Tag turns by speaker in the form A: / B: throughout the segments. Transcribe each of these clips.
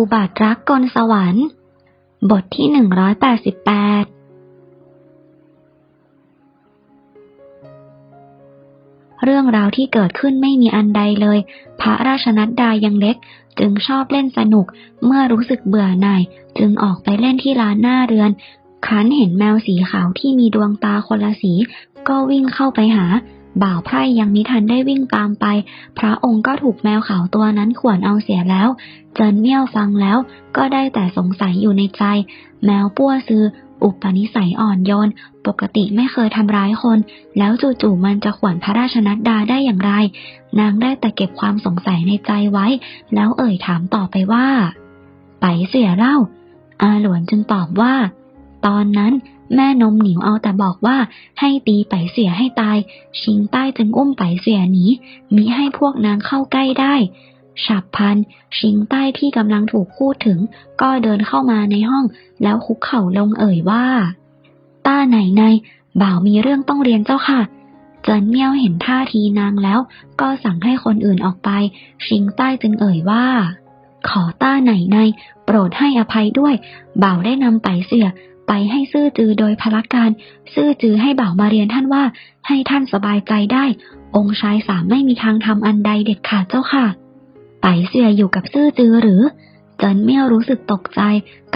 A: อุบัติรักกลสวรรค์ บทที่หนึ่งร้อยแปดสิบแปดเรื่องราวที่เกิดขึ้นไม่มีอันใดเลย พระราชนัดดายังเล็ก จึงชอบเล่นสนุก เมื่อรู้สึกเบื่อหน่าย จึงออกไปเล่นที่ลานหน้าเรือนครั้นเห็นแมวสีขาวที่มีดวงตาคนละสี ก็วิ่งเข้าไปหา บ่าวไพร่ยังมิทันได้วิ่งตามไป พระองค์ก็ถูกแมวขาวตัวนั้นข่วนเอาเสียแล้ว เจินเมี่ยวฟังแล้วก็ได้แต่สงสัยอยู่ในใจ แมวปั้วซือ อุปนิสัยอ่อนโยน ปกติไม่เคยทำร้ายคน แล้วจู่ๆมันจะข่วนพระราชนัดดาได้อย่างไร นางได้แต่เก็บความสงสัยในใจไว้ แล้วเอ่ยถามต่อไปว่า ไปเสียเล่า อาหลวนจึงตอบว่า ตอนนั้น แม่นมหนิวเอาแต่บอกว่า ให้ตีไปเสียให้ตาย ชิงใต้จึงอุ้มไปเสียหนีมิให้พวกนางเข้าใกล้ได้ฉับพัน ชิงใต้ที่กำลังถูกพูดถึง ก็เดินเข้ามาในห้อง แล้วคุกเข่าลงเอ่ยว่า ต้าไหนในบ่าวมีเรื่องต้องเรียนเจ้าค่ะเจินเมี่ยวเห็นท่าทีนางแล้ว ก็สั่งให้คนอื่นออกไป ชิงใต้จึงเอ่ยว่า ขอต้าไหนในโปรดให้อภัยด้วย บ่าวได้นำไปเสีย ไปให้ซื่อจือโดยพละการ ซื่อจือให้บ่าวมาเรียนท่านว่า ให้ท่านสบายใจได้ องค์ชายสามไม่มีทางทำอันใดเด็ดขาดเจ้าค่ะไปเสียอยู่กับซื่อจือหรือเจินเมี่ยวรู้สึกตกใจ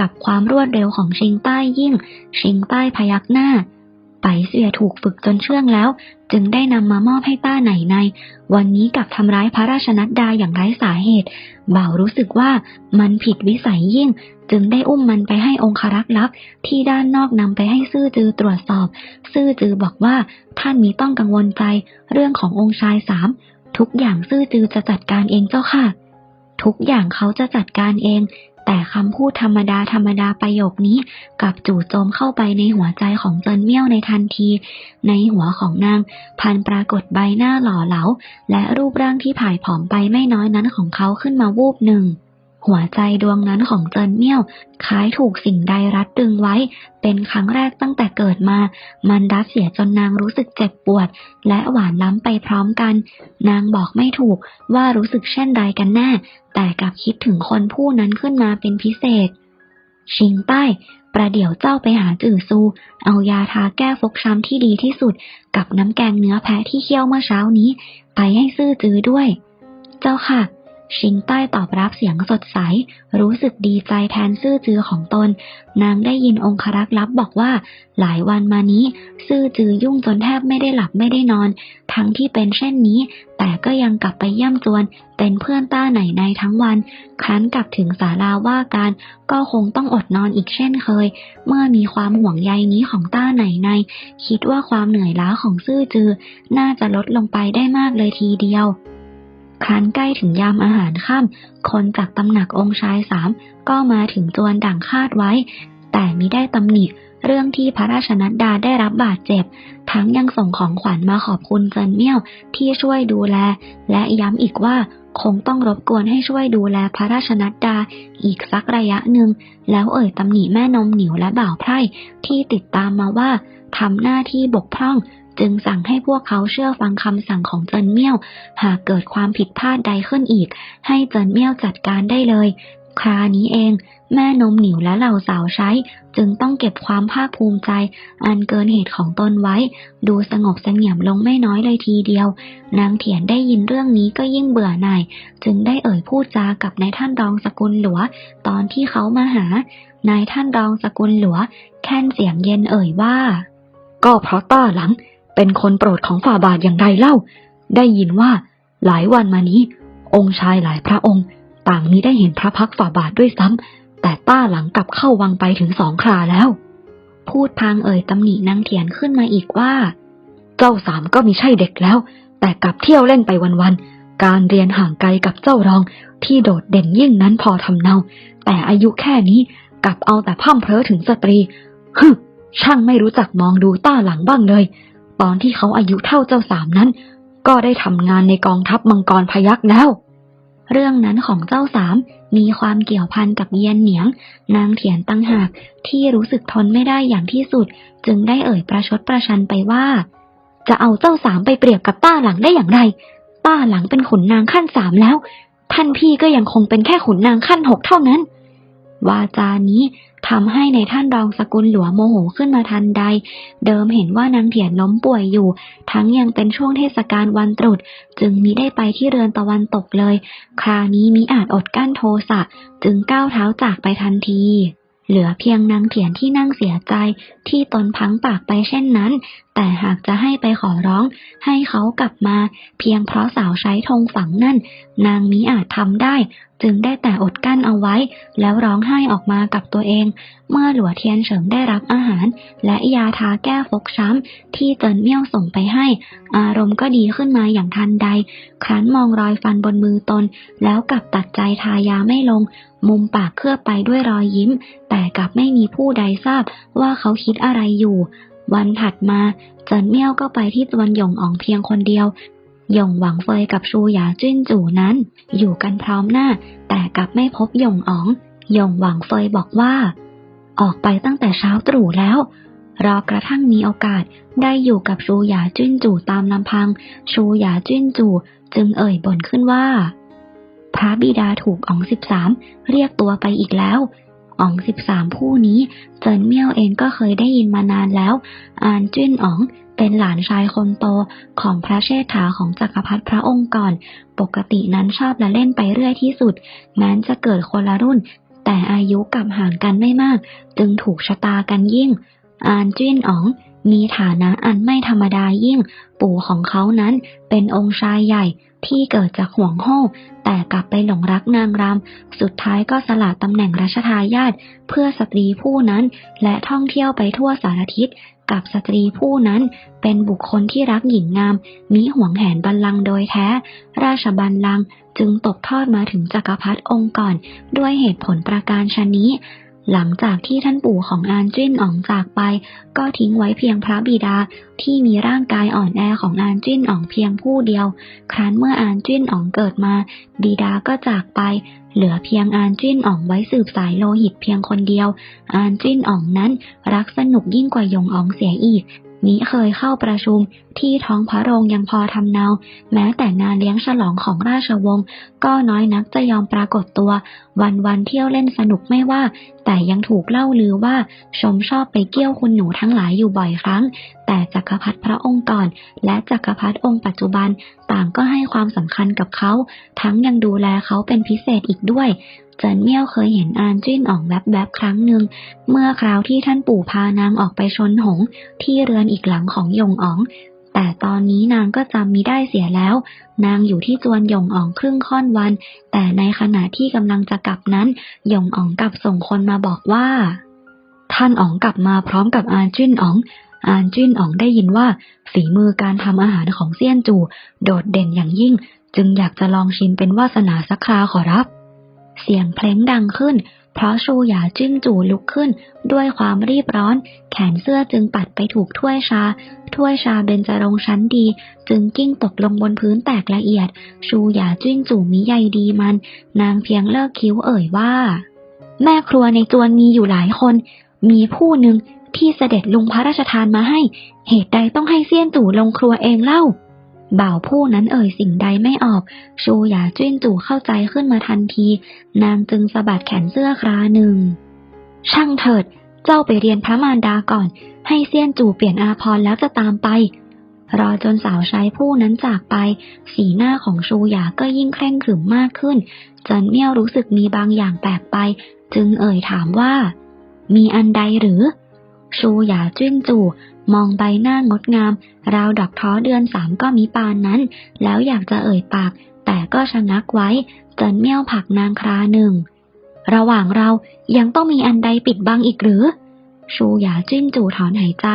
A: กับความรวดเร็วของชิงใต้ยิ่ง ชิงใต้พยักหน้าไปเสียถูกฝึกจนเชื่องแล้ว จึงได้นำมามอบให้ต้าไหนใน วันนี้กลับทำร้ายพระราชนัดดาอย่างไร้สาเหตุ บ่าวรู้สึกว่ามันผิดวิสัยยิ่ง จึงได้อุ้มมันไปให้องครักษ์ลับที่ด้านนอกนำไปให้ซื่อจือตรวจสอบ ซื่อจือบอกว่าท่านมีต้องกังวลใจ เรื่องขององค์ชายสามทุกอย่างซื่อจือจะจัดการเองเจ้าค่ะ ทุกอย่างเขาจะจัดการเอง แต่คำพูดธรรมดาธรรมดาประโยคนี้กับจู่โจมเข้าไปในหัวใจของเจินเมี่ยวในทันที ในหัวของนาง พันปรากฏใบหน้าหล่อเหลา และรูปร่างที่ผายผอมไปไม่น้อยนั้นของเขาขึ้นมาวูบหนึ่ง หัวใจดวงนั้นของเจินเมี่ยวคล้ายถูกสิ่งใดรัดดึงไว้ เป็นครั้งแรกตั้งแต่เกิดมา มันรัดเสียจนนางรู้สึกเจ็บปวด และหวานล้ำไปพร้อมกัน นางบอกไม่ถูกว่ารู้สึกเช่นใดกันแน่ แต่กลับคิดถึงคนผู้นั้นขึ้นมาเป็นพิเศษ ชิงใต้ประเดี๋ยวเจ้าไปหาจื่อซู เอายาทาแก้ฟกช้ำที่ดีที่สุด กับน้ำแกงเนื้อแพะที่เคี่ยวเมื่อเช้านี้ ไปให้ซื่อจื้อด้วย เจ้าค่ะ ชิงใต้ตอบรับเสียงสดใส รู้สึกดีใจแทนซื่อจือของตน นางได้ยินองครักษ์ลับบอกว่า หลายวันมานี้ ซื่อจือยุ่งจนแทบไม่ได้หลับไม่ได้นอน ทั้งที่เป็นเช่นนี้ แต่ก็ยังกลับไปเย่ำจวน เป็นเพื่อนต้าไหนในทั้งวัน ครั้นกลับถึงศาลาว่าการ ก็คงต้องอดนอนอีกเช่นเคย เมื่อมีความห่วงใยนี้ของต้าไหนใน คิดว่าความเหนื่อยล้าของซื่อจือ น่าจะลดลงไปได้มากเลยทีเดียว ครั้นใกล้ถึงยามอาหารค่ำคนจากตำหนักองค์ชายสามก็มาถึงจวนดั่งคาดไว้ แต่มิได้ตำหนิเรื่องที่พระราชนัดดาได้รับบาดเจ็บ ทั้งยังส่งของขวัญมาขอบคุณเจินเมี่ยวที่ช่วยดูแล และย้ำอีกว่าคงต้องรบกวนให้ช่วยดูแลพระราชนัดดาอีกสักระยะหนึ่ง แล้วเอ่ยตำหนิแม่นมหนิวและบ่าวไพร่ที่ติดตามมาว่าทำหน้าที่บกพร่อง จึงสั่งให้พวกเขาเชื่อฟังคำสั่งของเจินเมี่ยว หากเกิดความผิดพลาดใดขึ้นอีก ให้เจินเมี่ยวจัดการได้เลย คราวนี้เอง แม่นมหนิวและเหล่าสาวใช้ จึงต้องเก็บความภาคภูมิใจ อันเกินเหตุของตนไว้ ดูสงบเสงี่ยมลงไม่น้อยเลยทีเดียว นางเถียนได้ยินเรื่องนี้ก็ยิ่งเบื่อหน่าย จึงได้เอ่ยพูดจากับนายท่านรองสกุลหลัว ตอนที่เขามาหานายท่านรองสกุลหลัว แค่นเสียงเย็นเอ่ยว่า
B: ก็เพราะต้าหลัง เป็นคนโปรดของฝ่าบาทอย่างไรเล่า ได้ยินว่าหลายวันมานี้ องค์ชายหลายพระองค์ ต่างมีได้เห็นพระพักฝ่าบาทด้วยซ้ำแต่ต้าหลังกลับเข้าวังไปถึงสองคราแล้ว
A: พูดพางเอ่ยตำหนินางเถียนขึ้นมาอีกว่า
B: เจ้าสามก็มีใช่เด็กแล้ว แต่กลับเที่ยวเล่นไปวันๆการเรียนห่างไกลกับเจ้ารองที่โดดเด่นยิ่งนั้นพอทำเนา แต่อายุแค่นี้กลับเอาแต่พ่ำเพ้อถึงสตรีฮึช่างไม่รู้จักมองดูต้าหลังบ้างเลย ตอนที่เขาอายุเท่าเจ้าสามนั้น ก็ได้ทำงานในกองทัพมังกรพยักแล้ว
A: เรื่องนั้นของเจ้าสามมีความเกี่ยวพันกับเยียนเหนียง นางเถียนตั้งหากที่รู้สึกทนไม่ได้อย่างที่สุด จึงได้เอ่ยประชดประชันไปว่า จะเอาเจ้าสามไปเปรียบกับต้าหลังได้อย่างไร ต้าหลังเป็นขุนนางขั้นสามแล้ว ท่านพี่ก็ยังคงเป็นแค่ขุนนางขั้นหกเท่านั้น วาจานี้ทำให้ในท่านรองสกุลหลวงโมโหขึ้นมาทันใด เดิมเห็นว่านางเถียนล้มป่วยอยู่ ทั้งยังเป็นช่วงเทศกาลวันตรุษ จึงมิได้ไปที่เรือนตะวันตกเลย คราวนี้มิอาจอดกั้นโทสะ จึงก้าวเท้าจากไปทันทีเหลือเพียงนางเถียนที่นั่งเสียใจที่ตนพังปากไปเช่นนั้น แต่หากจะให้ไปขอร้องให้เขากลับมา เพียงเพราะสาวใช้ธงฝังนั่น นางมิอาจทำได้ จึงได้แต่อดกั้นเอาไว้ แล้วร้องไห้ออกมากับตัวเอง เมื่อหลัวเทียนเฉิงได้รับอาหาร และยาทาแก้ฟกช้ำที่เจินเมี่ยวส่งไปให้ อารมณ์ก็ดีขึ้นมาอย่างทันใด ครั้นมองรอยฟันบนมือตน แล้วกลับตัดใจทายาไม่ลง มุมปากเคลือบไปด้วยรอยยิ้ม แต่กลับไม่มีผู้ใดทราบว่าเขาคิดอะไรอยู่ วันถัดมาเจินเมี่ยวก็ไปที่ตวนหยงอ๋องเพียงคนเดียว หยงหวังเฟยกับชูหยาจิ้นจู่นั้น อยู่กันพร้อมหน้า แต่กลับไม่พบหยงอ๋องหยงหวังเฟยบอกว่า ออกไปตั้งแต่เช้าตรู่แล้ว รอกระทั่งมีโอกาสได้อยู่กับชูหยาจิ้นจู่ตามลำพัง ชูหยาจิ้นจู่จึงเอ่ยบ่นขึ้นว่าพระบิดาถูกอ๋องสิบสามเรียกตัวไปอีกแล้ว อ๋องสิบสามผู้นี้ เจินเมี่ยวเองก็เคยได้ยินมานานแล้ว อานจิ้นอ๋องเป็นหลานชายคนโตของพระเชษฐาของจักรพรรดิพระองค์ก่อน ปกตินั้นชอบละเล่นไปเรื่อยที่สุดแม้จะเกิดคนละรุ่น แต่อายุกับห่างกันไม่มาก จึงถูกชะตากันยิ่ง อานจิ้นอ๋องมีฐานะอันไม่ธรรมดายิ่ง ปู่ของเขานั้นเป็นองค์ชายใหญ่ ที่เกิดจากห่วงโฮ่แต่กลับไปหลงรักนางรำ สุดท้ายก็สละตำแหน่งรัชทายาทเพื่อสตรีผู้นั้น และท่องเที่ยวไปทั่วสารทิศกับสตรีผู้นั้น เป็นบุคคลที่รักหญิงงาม มิหวงแหนบัลลังก์โดยแท้ ราชบัลลังก์จึงตกทอดมาถึงจักรพรรดิองค์ก่อน ด้วยเหตุผลประการชนนี้ หลังจากที่ท่านปู่ของอานจิ้นอ๋องจากไป ก็ทิ้งไว้เพียงพระบิดาที่มีร่างกายอ่อนแอของอานจิ้นอ๋องเพียงผู้เดียว ครั้นเมื่ออานจิ้นอ๋องเกิดมา บิดาก็จากไป เหลือเพียงอานจิ้นอ๋องไว้สืบสายโลหิตเพียงคนเดียว อานจิ้นอ๋องนั้นรักสนุกยิ่งกว่ายงอ๋องเสียอีก มิเคยเข้าประชุมที่ท้องพระโรงยังพอทำเนา แม้แต่งานเลี้ยงฉลองของราชวงศ์ก็น้อยนักจะยอมปรากฏตัว วันวันเที่ยวเล่นสนุกไม่ว่า แต่ยังถูกเล่าลือว่าชมชอบไปเกี้ยวคุณหนูทั้งหลายอยู่บ่อยครั้ง แต่จักรพรรดิพระองค์ก่อน และจักรพรรดิองค์ปัจจุบันต่างก็ให้ความสำคัญกับเขา ทั้งยังดูแลเขาเป็นพิเศษอีกด้วย จินเมี่ยวเคยเห็นอานจิ้นอ่องแวบๆครั้งหนึ่ง เมื่อคราวที่ท่านปู่พานางออกไปชนหง ที่เรือนอีกหลังของยงอ๋อง แต่ตอนนี้นางก็จำมิได้เสียแล้ว นางอยู่ที่จวนหยงอ๋องครึ่งค่อนวัน แต่ในขณะที่กำลังจะกลับนั้นหยงอ๋องกลับส่งคนมาบอกว่า ท่านอ๋องกลับมาพร้อมกับอานจิ้นอ๋องอานจิ้นอ๋องได้ยินว่าฝีมือการทำอาหารของเซียนจูโดดเด่นอย่างยิ่ง จึงอยากจะลองชิมเป็นวาสนาสักคราขอรับ เสียงเพลงดังขึ้น เพราะชูหยาจิ้นจู่ลุกขึ้น ด้วยความรีบร้อน แขนเสื้อจึงปัดไปถูกถ้วยชา ถ้วยชาเบญจรงชั้นดี จึงกิ้งตกลงบนพื้นแตกละเอียด ชูหยาจิ้นจู่มิใยดีมัน นางเพียงเลิกคิ้วเอ่ยว่า แม่ครัวในจวนมีอยู่หลายคน มีผู้หนึ่งที่เสด็จลุงพระราชทานมาให้ เหตุใดต้องให้เซียนตู่ลงครัวเองเล่า บ่าวผู้นั้นเอ่ยสิ่งใดไม่ออก ชูหยาจิ้นจู่เข้าใจขึ้นมาทันที นางจึงสะบัดแขนเสื้อคราหนึ่ง ช่างเถิด เจ้าไปเรียนพระมารดาก่อน ให้เซียนจู่เปลี่ยนอาภรแล้วจะตามไป รอจนสาวใช้ผู้นั้นจากไป สีหน้าของชูหยาก็ยิ่งเคร่งขรึมมากขึ้นจนเมี่ยวรู้สึกมีบางอย่างแปลกไป จึงเอ่ยถามว่า มีอันใดหรือ ชูหยาจิ้นจู่ มองใบหน้างดงาม ราวดอกท้อเดือนสามก็มีปานนั้น แล้วอยากจะเอ่ยปาก แต่ก็ชะงักไว้เจินเมี่ยวผักนางคราหนึ่ง ระหว่างเรายังต้องมีอันใดปิดบังอีกหรือ ชูหยาจิ้นจู่ถอนหายใจ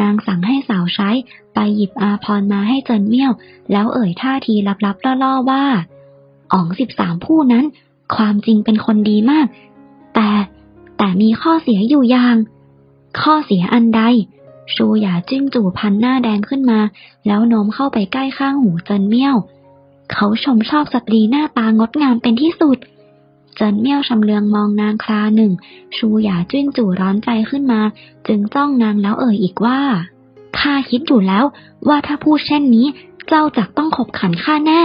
A: นางสั่งให้สาวใช้ ไปหยิบอาพรมาให้เจินเมี่ยว แล้วเอ่ยท่าทีลับๆล่อๆว่าอ๋องสิบสามผู้นั้น ความจริงเป็นคนดีมาก แต่แต่มีข้อเสียอยู่อย่าง ข้อเสียอันใด ชูหยาจิ้งจู่พันหน้าแดงขึ้นมา แล้วโน้มเข้าไปใกล้ข้างหูเจินเมี่ยว เขาชมชอบสตรีหน้าตางดงามเป็นที่สุด เจินเมี่ยวชำเลืองมองนางคราหนึ่ง ชูหยาจิ้นจู่ร้อนใจขึ้นมา จึงจ้องนางแล้วเอ่ยอีกว่าข้าคิดอยู่แล้วว่าถ้าพูดเช่นนี้ เจ้าจักต้องขบขันข้าแน่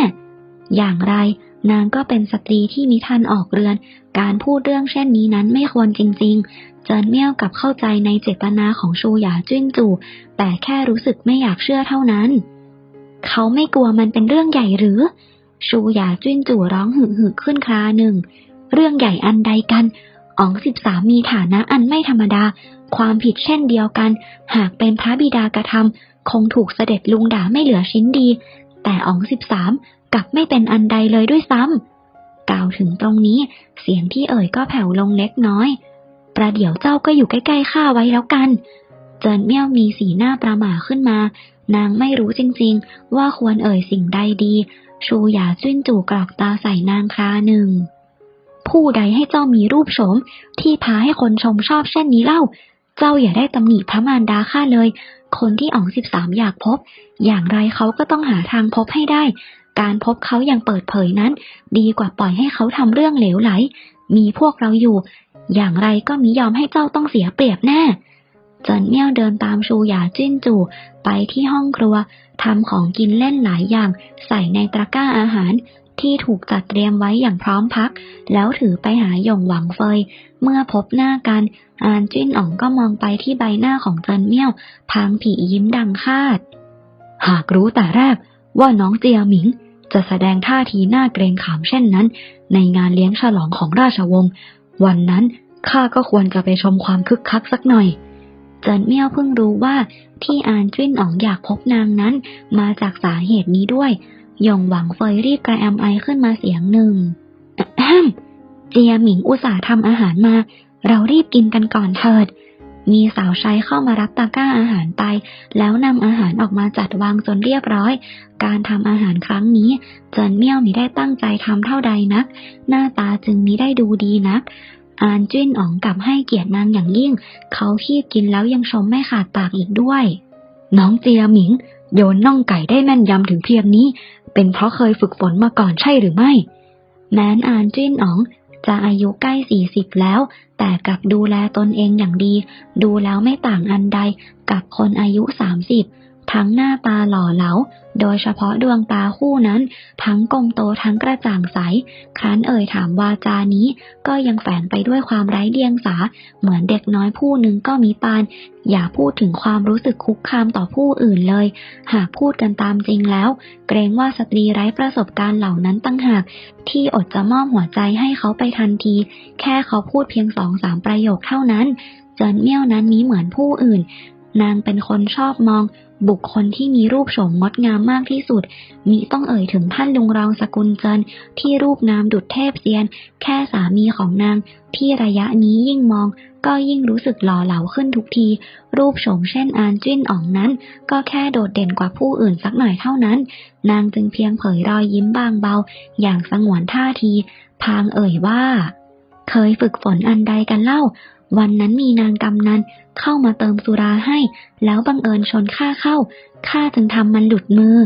A: อย่างไรนางก็เป็นสตรีที่มิทันออกเรือน การพูดเรื่องเช่นนี้นั้นไม่ควรจริงๆ เจินเมี่ยวกับเข้าใจในเจตนาของชูหยาจิ้นจู่แต่แค่รู้สึกไม่อยากเชื่อเท่านั้น เขาไม่กลัวมันเป็นเรื่องใหญ่หรือ ชูหยาจิ้นจู่ร้องหึ่หึขึ้นคราหนึ่ง เรื่องใหญ่อันใดกันอ๋องสิบสามมีฐานะอันไม่ธรรมดา ความผิดเช่นเดียวกัน หากเป็นพระบิดากระทำคงถูกเสด็จลุงด่าไม่เหลือชิ้นดี แต่อ๋องสิบสามกลับไม่เป็นอันใดเลยด้วยซ้ำกล่าวถึงตรงนี้ เสียงที่เอ่ยก็แผ่วลงเล็กน้อย ประเดี๋ยวเจ้าก็อยู่ใกล้ๆข้าไว้แล้วกัน เจินเมี่ยวมีสีหน้าประหม่าขึ้นมา นางไม่รู้จริงๆ ว่าควรเอ่ยสิ่งใดดี ชูหยาจุ้นจู่กรอกตาใส่นางคราหนึ่ง ผู้ใดให้เจ้ามีรูปโฉม ที่พาให้คนชมชอบเช่นนี้เล่า เจ้าอย่าได้ตำหนิพระมารดาข้าเลย คนที่อ๋องสิบสามอยากพบ อย่างไรเขาก็ต้องหาทางพบให้ได้ การพบเขาอย่างเปิดเผยนั้น ดีกว่าปล่อยให้เขาทำเรื่องเหลวไหลมีพวกเราอยู่ อย่างไรก็มิยอมให้เจ้าต้องเสียเปรียบแน่เจินเมี่ยวเดินตามชูหยาจิ้นจู่ไปที่ห้องครัวทำของกินเล่นหลายอย่าง ใส่ในตะกร้าอาหารที่ถูกจัดเตรียมไว้อย่างพร้อมพัก แล้วถือไปหาหยงหวังเฟย เมื่อพบหน้ากัน อานจิ้นอ๋องก็มองไปที่ใบหน้าของเจินเมี่ยว พางผียิ้มดังคาด
B: หากรู้แต่แรกว่าน้องเจียหมิง จะแสดงท่าทีหน่าเกรงขามเช่นนั้น ในงานเลี้ยงฉลองของราชวงศ์ วันนั้นข้าก็ควรจะไปชมความคึกคักสักหน่อย
A: เจินเมี่ยวเพิ่งรู้ว่าที่อานจิ้นอ๋องอยากพบนางนั้น มาจากสาเหตุนี้ด้วยหยงหวังเฟยรีบกระแอมไอขึ้นมาเสียงหนึ่งแฮมเจียหมิงอุตส่าห์ทำอาหารมา เรารีบกินกันก่อนเถิด มีสาวใช้เข้ามารับตะกร้าอาหารไป แล้วนำอาหารออกมาจัดวางจนเรียบร้อย การทำอาหารครั้งนี้เจินเมี่ยวมิได้ตั้งใจทำเท่าใดนัก หน้าตาจึงมิได้ดูดีนักอานจิ้นอ๋องกลับให้เกียรตินางอย่างยิ่ง เขาขี้กินแล้วยังชมไม่ขาดปากอีกด้วย
B: น้องเจียหมิง โยนน่องไก่ได้แม่นยำถึงเพียงนี้ เป็นเพราะเคยฝึกฝนมาก่อนใช่หรือไม่
A: แม้นอานจิ้นอ๋อง จะอายุใกล้สี่สิบแล้ว แต่กลับดูแลตนเองอย่างดี ดูแล้วไม่ต่างอันใดกับคนอายุสามสิบ ทั้งหน้าตาหล่อเหลา โดยเฉพาะดวงตาคู่นั้น ทั้งกลมโตทั้งกระจ่างใส ครั้นเอ่ยถามวาจานี้ ก็ยังแฝงไปด้วยความไร้เดียงสา เหมือนเด็กน้อยผู้หนึ่งก็มีปาน อย่าพูดถึงความรู้สึกคุกคามต่อผู้อื่นเลย หากพูดกันตามจริงแล้ว เกรงว่าสตรีไร้ประสบการณ์เหล่านั้นตั้งหาก ที่อดจะมอบหัวใจให้เขาไปทันที แค่เขาพูดเพียงสองสามประโยคเท่านั้น เจินเมี่ยวนั้นมีเหมือนผู้อื่นนางเป็นคนชอบมอง บุคคลที่มีรูปโฉมงดงามมากที่สุด มีต้องเอ่ยถึงท่านลุงรองสกุลเจินที่รูปงามดุจเทพเซียน แค่สามีของนาง ที่ระยะนี้ยิ่งมอง ก็ยิ่งรู้สึกหล่อเหลาขึ้นทุกที รูปโฉมเช่นอานจิ้นอ๋องนั้น ก็แค่โดดเด่นกว่าผู้อื่นสักหน่อยเท่านั้น นางจึงเพียงเผยรอยยิ้มบางเบา อย่างสงวนท่าที พางเอ่ยว่า เคยฝึกฝนอันใดกันเล่า วันนั้นมีนางกำนันเข้ามาเติมสุราให้ แล้วบังเอิญชนข้าเข้า ข้าจึงทำมันหลุดมือ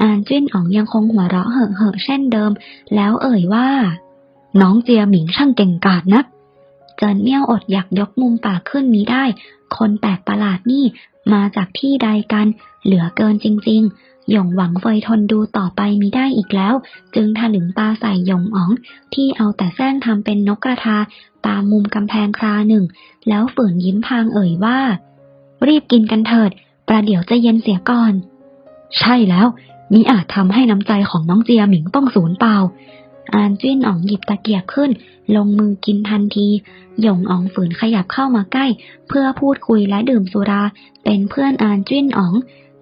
A: อานจิ้นอ๋องยังคงหัวเราะเห่อเห่อๆเช่นเดิม แล้วเอ่ยว่า
B: น้องเจียหมิงช่างเก่งกาจนัก
A: เจินเมี่ยวอดอยากยกมุมปากขึ้นนี้ได้ คนแปลกประหลาดนี่มาจากที่ใดกัน เหลือเกินจริง ๆ หยงหวังเฟยทนดูต่อไปมิได้อีกแล้ว จึงถลึงตาใส่หยงอ๋อง ที่เอาแต่แซงทำเป็นนกกระทา ตามมุมกำแพงคราหนึ่ง แล้วฝืนยิ้มพางเอ่ยว่า รีบกินกันเถิด ประเดี๋ยวจะเย็นเสียก่อน
B: ใช่แล้วมิอาจทำให้น้ำใจของน้องเจียหมิงต้องสูญเปล่า
A: อานจิ้นอ๋องหยิบตะเกียบขึ้น ลงมือกินทันทีหยงอ๋องฝืนขยับเข้ามาใกล้ เพื่อพูดคุยและดื่มสุรา เป็นเพื่อนอานจิ้นอ๋อง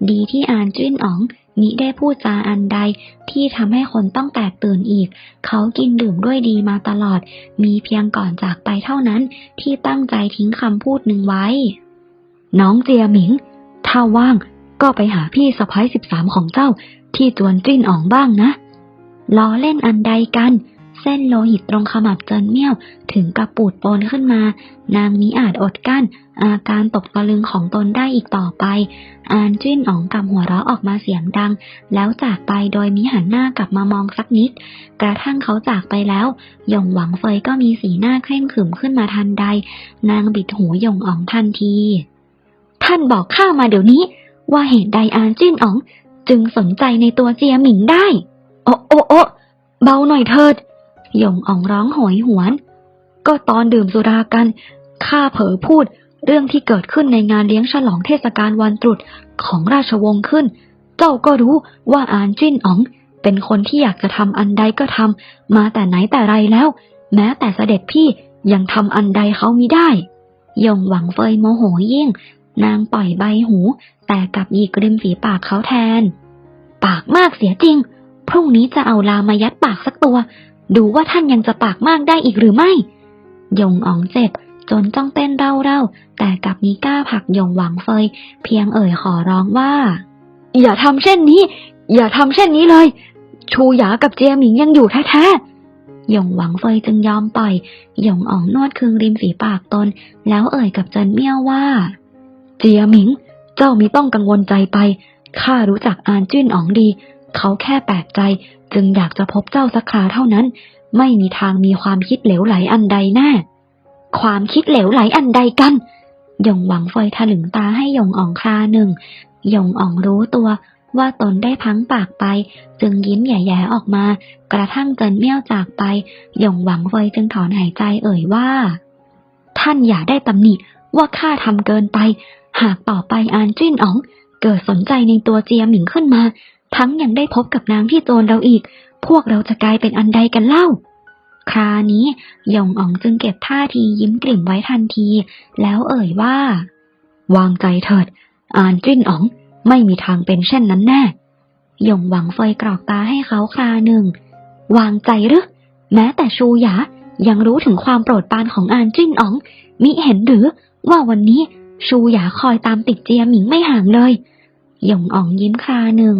A: ดีที่อานจิ้นอ๋องมิได้พูดจาอันใดที่ทำให้คนต้องแตกตื่นอีก เขากินดื่มด้วยดีมาตลอด มีเพียงก่อนจากไปเท่านั้น ที่ตั้งใจทิ้งคำพูดหนึ่งไว้
B: น้องเจียหมิง ถ้าว่างก็ไปหาพี่สะพ้ายสิบสามของเจ้าที่จวนจิ้นอ่องบ้างนะ
A: ล้อเล่นอันใดกัน เส้นโลหิตตรงขมับเจินเมี่ยวถึงกระปูดโปนขึ้นมา นางมิอาจอดกั้น อาการตกตะลึงของตนได้อีกต่อไป อานจิ้นอ๋องกำหัวเราะออกมาเสียงดัง แล้วจากไปโดยมิหันหน้ากลับมามองสักนิด กระทั่งเขาจากไปแล้วหยงหวังเฟยก็มีสีหน้าเคร่งขรึมขึ้นมาทันใด นางบิดหูหยงอ๋องทันที ท่านบอกข้ามาเดี๋ยวนี้ ว่าเหตุใดอานจิ้นอ๋อง จึงสนใจในตัวเจียหมิงได้
B: โอ้โอ้โอ้เบาหน่อยเถิด หยงอ่องร้องโหยหวน ก็ตอนดื่มสุรากัน ข้าเผลอพูดเรื่องที่เกิดขึ้นในงานเลี้ยงฉลองเทศกาลวันตรุษของราชวงศ์ขึ้น เจ้าก็รู้ว่าอานจิ้นอ๋อง เป็นคนที่อยากจะทำอันใดก็ทำมาแต่ไหนแต่ไรแล้ว แม้แต่เสด็จพี่ยังทำอันใดเขามิได้ยงหวังเฟยโมโหยิ่ง นางปล่อยใบหู แต่กับยิกริมฝีปากเขาแทน ปากมากเสียจริง พรุ่งนี้จะเอาลามายัดปากสักตัว ดูว่าท่านยังจะปากมากได้อีกหรือไม่ ยงอ๋องเจ็บ จนต้องเต้นเร่าๆ แต่กลับมีกล้าผลักยงหวังเฟย เพียงเอ่ยขอร้องว่า อย่าทำเช่นนี้ อย่าทำเช่นนี้เลย ชูหยากับเจียหมิงยังอยู่แท้ๆหยงหวังเฟยจึงยอมปล่อยหยงอ๋องนวดคืงริมฝีปากตน แล้วเอ่ยกับจินเมี่ยวว่า เจียหมิง เจ้ามิต้องกังวลใจไปข้ารู้จักอานจิ้นอ๋องดี เขาแค่แปลกใจจึงอยากจะพบเจ้าสักคราเท่านั้น ไม่มีทางมีความคิดเหลวไหลอันใดแน่ความคิดเหลวไหลอันใดกันยงหวังเฟยถลึงตาให้ยงอ่องคราหนึ่งยงอ่องรู้ตัวว่าตนได้พังปากไป จึงยิ้มแย่ๆออกมา กระทั่งเจินเมี่ยวจากไปยงหวังเฟยจึงถอนหายใจเอ่ยว่า ท่านอย่าได้ตำหนิว่าข้าทำเกินไป หากต่อไปอานจิ้นอ๋อง เกิดสนใจในตัวเจียหมิงขึ้นมา ทั้งยังได้พบกับนางที่โจรเราอีก พวกเราจะกลายเป็นอันใดกันเล่า ครานี้หยงอ๋องจึงเก็บท่าทียิ้มกลิ่มไว้ทันที แล้วเอ่ยว่า วางใจเถิด อานจิ้นอ๋อง ไม่มีทางเป็นเช่นนั้นแน่ยงหวังเฟยกรอกตาให้เขาคราหนึ่ง วางใจหรือแม้แต่ชูหยายังรู้ถึงความโปรดปรานของอานจิ้นอ๋อง มิเห็นหรือว่าวันนี้ชูหยาคอยตามติดเจียหมิงไม่ห่างเลย หยงอ๋องยิ้มคราหนึ่ง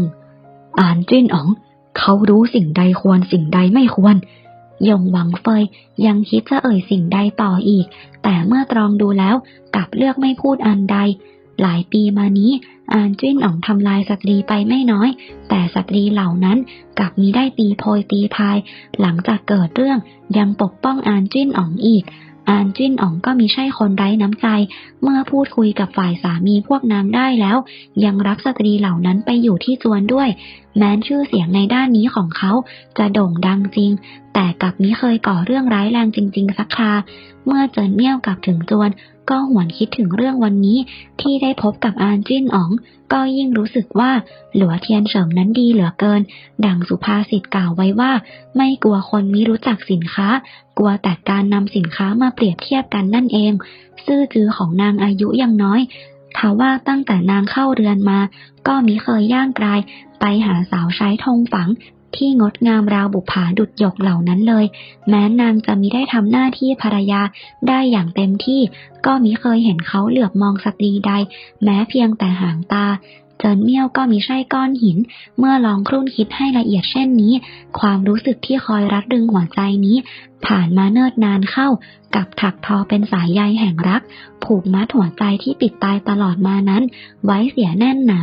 B: อานจิ้นอ๋อง เขารู้สิ่งใดควรสิ่งใดไม่ควร ยงหวังเฟยยังคิดจะเอ่ยสิ่งใดต่ออีก แต่เมื่อตรองดูแล้วกลับเลือกไม่พูดอันใด หลายปีมานี้อานจิ้นอ๋องทำลายสตรีไปไม่น้อย แต่สตรีเหล่านั้นกลับมีได้ตีโพยตีพาย หลังจากเกิดเรื่องยังปกป้องอานจิ้นอ๋องอีก อานจิ้นอ๋องก็มีใช่คนไร้น้ำใจ เมื่อพูดคุยกับฝ่ายสามีพวกนางได้แล้ว ยังรับสตรีเหล่านั้นไปอยู่ที่จวนด้วย แม้นชื่อเสียงในด้านนี้ของเขาจะโด่งดังจริง แต่กลับมิเคยก่อเรื่องร้ายแรงจริง ๆ สักคราเมื่อเจินเมี่ยวกลับถึงจวน ก็หวนคิดถึงเรื่องวันนี้ที่ได้พบกับอานจิ้นอ๋อง ก็ยิ่งรู้สึกว่าหลัวเทียนเฉิงนั้นดีเหลือเกิน ดังสุภาษิตกล่าวไว้ว่า ไม่กลัวคนมิรู้จักสินค้า กลัวแต่การนำสินค้ามาเปรียบเทียบกันนั่นเอง ซื่อจือของนางอายุยังน้อยทว่าตั้งแต่นางเข้าเรือนมา ก็มิเคยย่างกลาย ไปหาสาวใช้ธงฝัง ที่งดงามราวบุผาดุดหยกเหล่านั้นเลย แม้นางจะมิได้ทำหน้าที่ภรรยาได้อย่างเต็มที่ ก็มิเคยเห็นเขาเหลือบมองสตรีใด แม้เพียงแต่หางตาเจินเมี่ยวก็มีใช่ก้อนหิน เมื่อลองครุ่นคิดให้ละเอียดเช่นนี้ ความรู้สึกที่คอยรัดดึงหัวใจนี้ ผ่านมาเนิ่นนานเข้า กับถักทอเป็นสายใยแห่งรัก ผูกมัดหัวใจที่ปิดตายตลอดมานั้น ไว้เสียแน่นหนา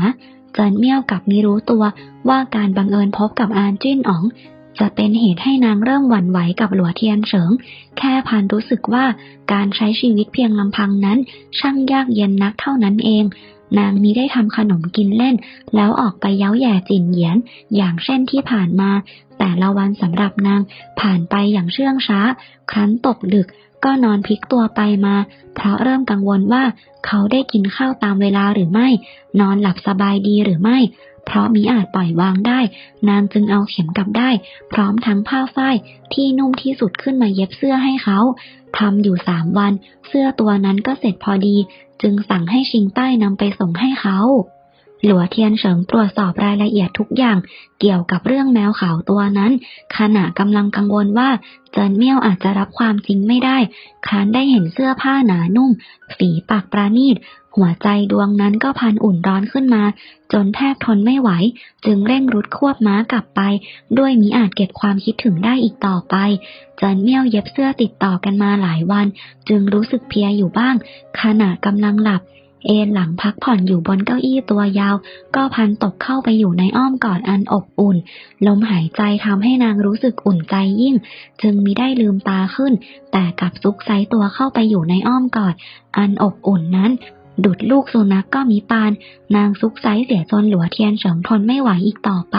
B: เจินเมี่ยวกับมีรู้ตัวว่าการบังเอิญพบกับอานจิ้นอ๋อง จะเป็นเหตุให้นางเริ่มหวั่นไหวกับหลัวเทียนเฉิง แค่พันรู้สึกว่าการใช้ชีวิตเพียงลำพังนั้น ช่างยากเย็นนักเท่านั้นเอง นางมีได้ทำขนมกินเล่น แล้วออกไปเย้าแย่จินเหยียน อย่างเช่นที่ผ่านมา แต่ละวันสำหรับนางผ่านไปอย่างเชื่องช้า ครั้นตกดึกก็นอนพลิกตัวไปมา เพราะเริ่มกังวลว่าเขาได้กินข้าวตามเวลาหรือไม่ นอนหลับสบายดีหรือไม่ เพราะมิอาจปล่อยวางได้ นางจึงเอาเข็มกลับได้ พร้อมทั้งผ้าฝ้ายที่นุ่มที่สุดขึ้นมาเย็บเสื้อให้เขาทำอยู่สามวัน เสื้อตัวนั้นก็เสร็จพอดี จึงสั่งให้ชิงใต้นำไปส่งให้เขา หลัวเทียนเฉิงตรวจสอบรายละเอียดทุกอย่างเกี่ยวกับเรื่องแมวขาวตัวนั้น ขณะกำลังกังวลว่าเจินเมี่ยวอาจจะรับความจริงไม่ได้ ครั้นได้เห็นเสื้อผ้าหนานุ่ม ฝีปากประณีต หัวใจดวงนั้นก็พันอุ่นร้อนขึ้นมา จนแทบทนไม่ไหว จึงเร่งรุดควบม้ากลับไป ด้วยมิอาจเก็บความคิดถึงได้อีกต่อไป เจินเมี่ยวเย็บเสื้อติดต่อกันมาหลายวัน จึงรู้สึกเพียอยู่บ้าง ขณะกำลังหลับ เอนหลังพักผ่อนอยู่บนเก้าอี้ตัวยาว ก็พันตกเข้าไปอยู่ในอ้อมกอดอันอบอุ่น ลมหายใจทำให้นางรู้สึกอุ่นใจยิ่ง จึงมิได้ลืมตาขึ้น แต่กลับซุกไซตัวเข้าไปอยู่ในอ้อมกอด อันอบอุ่นนั้น
A: ดุดลูกสุนัขกก็มีปาน นางซุกไซเสียจนหลัวเทียนเฉิงทนไม่ไหวอีกต่อไป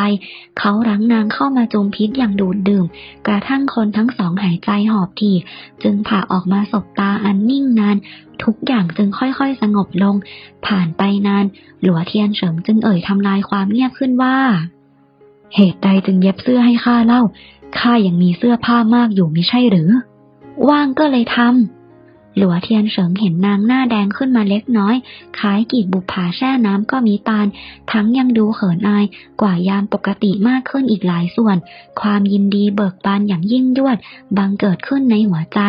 A: เขารั้งนางเข้ามาจุมพิษอย่างดูดดื่ม กระทั่งคนทั้งสองหายใจหอบถี่ จึงผ่าออกมาสบตาอันนิ่งนาน ทุกอย่างจึงค่อยๆสงบลง ผ่านไปนาน หลัวเทียนเฉิงจึงเอ่ยทำลายความเงียบขึ้นว่า
B: เหตุใดจึงเย็บเสื้อให้ข้าเล่าข้ายังมีเสื้อผ้ามากอยู่มิใช่หรือ
A: ว่างก็เลยทำ หลัวเทียนเฉิงเห็นนางหน้าแดงขึ้นมาเล็กน้อย คล้ายกีบบุปผาแช่น้ำก็มีตาล ทั้งยังดูเขินอายกว่ายามปกติมากขึ้นอีกหลายส่วน ความยินดีเบิกบานอย่างยิ่งยวด บังเกิดขึ้นในหัวใจ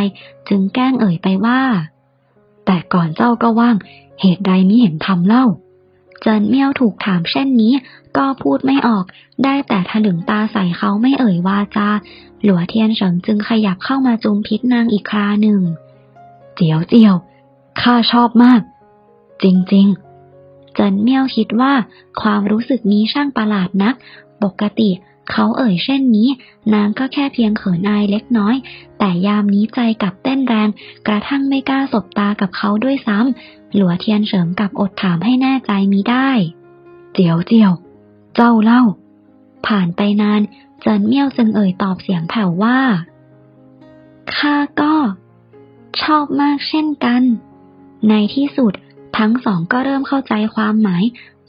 A: จึงแกล้งเอ่ยไปว่า
B: แต่ก่อนเจ้าก็ว่าง เหตุใดมิเห็นทำเล่า
A: เจินเมี่ยวถูกถามเช่นนี้ ก็พูดไม่ออก ได้แต่ถลึงตาใส่เขาไม่เอ่ยวาจา หลัวเทียนเฉิงจึงขยับเข้ามาจุมพิษนางอีกคราหนึ่ง
B: เจียวเจียว ข้าชอบมาก จริง
A: เจินเมี่ยวคิดว่าความรู้สึกนี้ช่างประหลาดนัก ปกติเขาเอ่ยเช่นนี้ นางก็แค่เพียงเขินอายเล็กน้อย แต่ยามนี้ใจกลับเต้นแรง กระทั่งไม่กล้าสบตากับเขาด้วยซ้ำ หลัวเทียนเฉิงกลับอดถามให้แน่ใจมิได้
B: เจียวเจียว เจ้าเล่า
A: ผ่านไปนาน เจินเมี่ยวจึงเอ่ยตอบเสียงแผ่วว่า ข้าก็ ชอบมากเช่นกัน ในที่สุดทั้งสองก็เริ่มเข้าใจความหมาย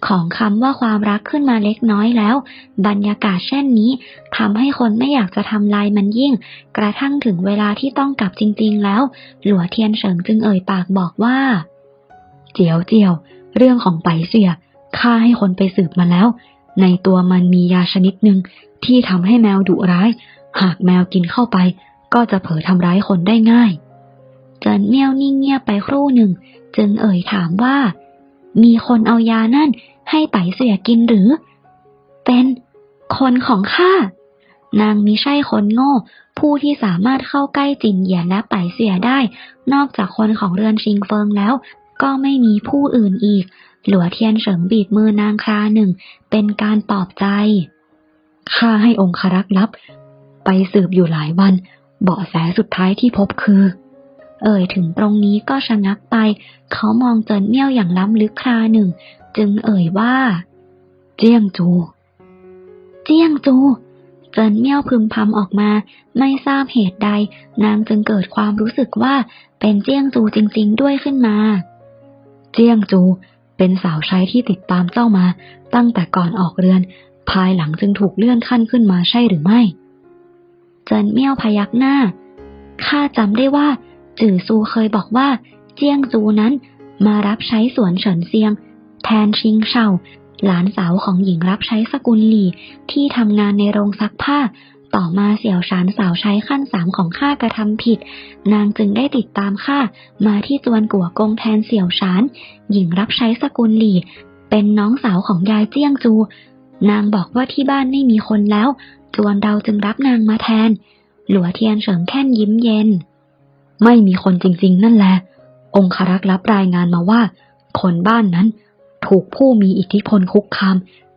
A: ของคำว่าความรักขึ้นมาเล็กน้อยแล้ว บรรยากาศเช่นนี้ทำให้คนไม่อยากจะทำลายมันยิ่ง กระทั่งถึงเวลาที่ต้องกลับจริง ๆ แล้ว หลัวเทียนเฉิงจึงเอ่ยปากบอกว่า
B: เจียวเจียว เรื่องของไปเสียข้าให้คนไปสืบมาแล้ว ในตัวมันมียาชนิดหนึ่งที่ทำให้แมวดุร้าย หากแมวกินเข้าไป ก็จะเผลอทำร้ายคนได้ง่าย
A: จินเมี่ยวนิ่งเงียบไปครู่หนึ่ง จึงเอ่ยถามว่า มีคนเอายานั่นให้ไปเสียกินหรือ เป็นคนของข้า นางมิใช่คนโง่ ผู้ที่สามารถเข้าใกล้จินเหยียนและไปเสียได้ นอกจากคนของเรือนชิงเฟิงแล้ว ก็ไม่มีผู้อื่นอีก หลัวเทียนเฉิงบีบมือนางคราหนึ่ง เป็นการปลอบใจ
B: ข้าให้องครักษ์ลับ ไปสืบอยู่หลายวัน เบาะแสสุดท้ายที่พบคือ
A: เอ่ยถึงตรงนี้ก็ชะงักไป เขามองเจินเมี่ยวอย่างล้ำลึกคราหนึ่ง จึงเอ่ยว่า
B: เจียงจู
A: เจียงจู เจินเมี่ยวพึมพำออกมา ไม่ทราบเหตุใด นางจึงเกิดความรู้สึกว่าเป็นเจียงจูจริง ๆ ด้วยขึ้นมา
B: เจียงจูเป็นสาวใช้ที่ติดตามเจ้ามา ตั้งแต่ก่อนออกเรือน ภายหลังจึงถูกเลื่อนขั้นขึ้นมาใช่หรือไม่
A: เจินเมี่ยวพยักหน้าข้าจำได้ว่า จื่อซูเคยบอกว่า เจียงจูนั้นมารับใช้สวนเฉินเซียง แทนชิงเฉาหลานสาวของหญิงรับใช้สกุลหลี่ที่ทำงานในโรงซักผ้า ต่อมาเสี่ยวชานสาวใช้ขั้นสามของข้ากระทำผิด นางจึงได้ติดตามข้ามาที่จวนกัวกงแทนเสี่ยวชานหญิงรับใช้สกุลหลี่เป็นน้องสาวของยายเจี้ยงจู นางบอกว่าที่บ้านไม่มีคนแล้ว จวนเราจึงรับนางมาแทน หลัวเทียนเฉิงแค่นยิ้มเย็น
B: ไม่มีคนจริงๆ นั่นแหละ องครักษ์รับรายงานมาว่า คนบ้านนั้นถูกผู้มีอิทธิพลคุกคาม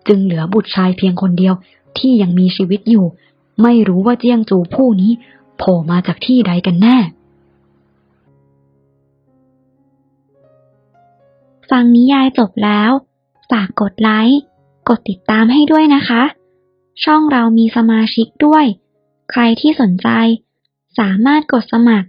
B: จึงเหลือบุตรชายเพียงคนเดียวที่ยังมีชีวิตอยู่ ไม่รู้ว่าเจียงจูผู้นี้โผล่มาจากที่ใดกันแน่
A: ฟังนิยายจบแล้ว ฝากกดไลค์ กดติดตามให้ด้วยนะคะ ช่องเรามีสมาชิกด้วย ใครที่สนใจ สามารถกดสมัคร